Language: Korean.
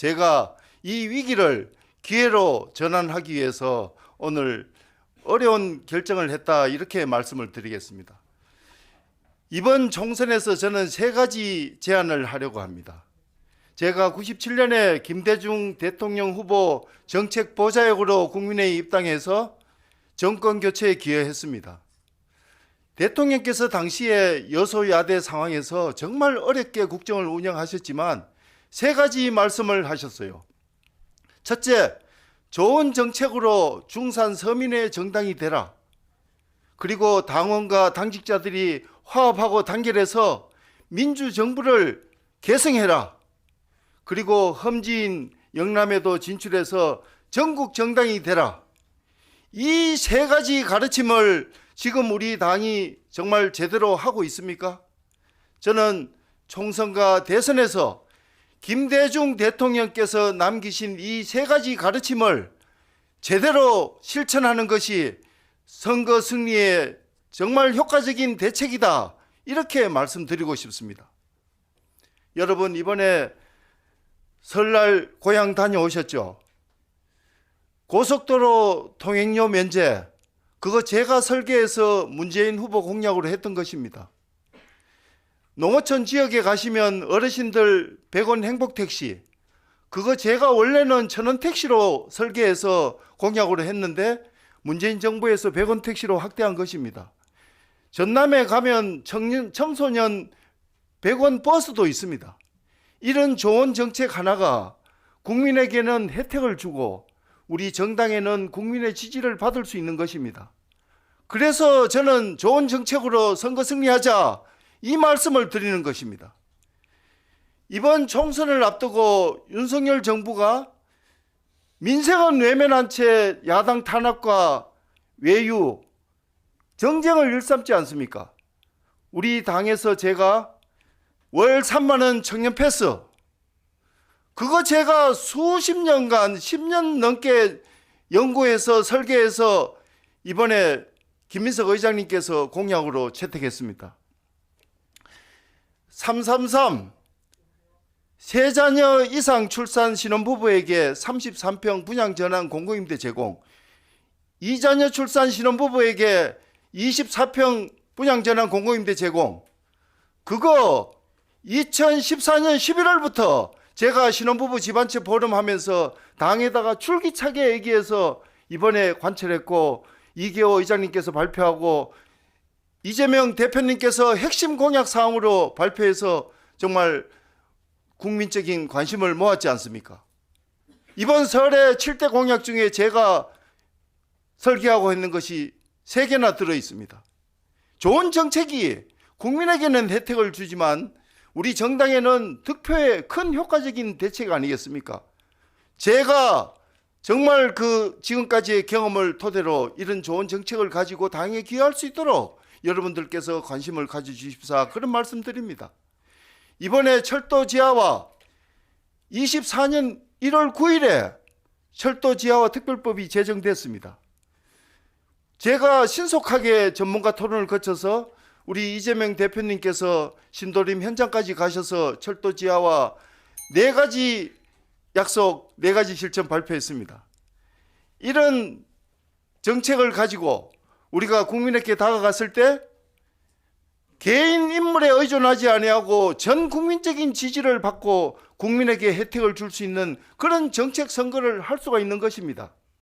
제가 이 위기를 기회로 전환하기 위해서 오늘 어려운 결정을 했다 이렇게 말씀을 드리겠습니다. 이번 총선에서 저는 세 가지 제안을 하려고 합니다. 제가 97년에 김대중 대통령 후보 정책 보좌역으로 국민회의 입당해서 정권 교체에 기여했습니다. 대통령께서 당시에 여소야대 상황에서 정말 어렵게 국정을 운영하셨지만 세 가지 말씀을 하셨어요. 첫째, 좋은 정책으로 중산 서민의 정당이 되라. 그리고 당원과 당직자들이 화합하고 단결해서 민주정부를 개성해라. 그리고 험지인 영남에도 진출해서 전국 정당이 되라. 이 세 가지 가르침을 지금 우리 당이 정말 제대로 하고 있습니까? 저는 총선과 대선에서 김대중 대통령께서 남기신 이 세 가지 가르침을 제대로 실천하는 것이 선거 승리에 정말 효과적인 대책이다. 이렇게 말씀드리고 싶습니다. 여러분, 이번에 설날 고향 다녀오셨죠? 고속도로 통행료 면제, 그거 제가 설계해서 문재인 후보 공약으로 했던 것입니다. 농어촌 지역에 가시면 어르신들 100원 행복 택시, 그거 제가 원래는 천원 택시로 설계해서 공약으로 했는데 문재인 정부에서 100원 택시로 확대한 것입니다. 전남에 가면 청년, 청소년 100원 버스도 있습니다. 이런 좋은 정책 하나가 국민에게는 혜택을 주고 우리 정당에는 국민의 지지를 받을 수 있는 것입니다. 그래서 저는 좋은 정책으로 선거 승리하자 이 말씀을 드리는 것입니다. 이번 총선을 앞두고 윤석열 정부가 민생은 외면한 채 야당 탄압과 외유, 정쟁을 일삼지 않습니까? 우리 당에서 제가 월 3만 원 청년 패스 그거 제가 수십 년간 10년 넘게 연구해서 설계해서 이번에 김민석 의장님께서 공약으로 채택했습니다. 333 세 자녀 이상 출산 신혼부부에게 33평 분양 전환 공공임대 제공. 2자녀 출산 신혼부부에게 24평 분양 전환 공공임대 제공. 그거 2014년 11월부터 제가 신혼부부 집안채 포럼하면서 당에다가 줄기차게 얘기해서 이번에 관철했고 이계호 의장님께서 발표하고 이재명 대표님께서 핵심 공약 사항으로 발표해서 정말 국민적인 관심을 모았지 않습니까? 이번 설의 7대 공약 중에 제가 설계하고 있는 것이 세 개나 들어 있습니다. 좋은 정책이 국민에게는 혜택을 주지만 우리 정당에는 득표에 큰 효과적인 대책 아니겠습니까? 제가 정말 그 지금까지의 경험을 토대로 이런 좋은 정책을 가지고 당에 기여할 수 있도록 여러분들께서 관심을 가져주십사 그런 말씀드립니다. 이번에 철도 지하와 24년 1월 9일에 철도 지하와 특별법이 제정됐습니다. 제가 신속하게 전문가 토론을 거쳐서 우리 이재명 대표님께서 신도림 현장까지 가셔서 철도 지하와 네 가지 약속, 네 가지 실천 발표했습니다. 이런 정책을 가지고 우리가 국민에게 다가갔을 때 개인 인물에 의존하지 아니하고 전 국민적인 지지를 받고 국민에게 혜택을 줄 수 있는 그런 정책 선거를 할 수가 있는 것입니다.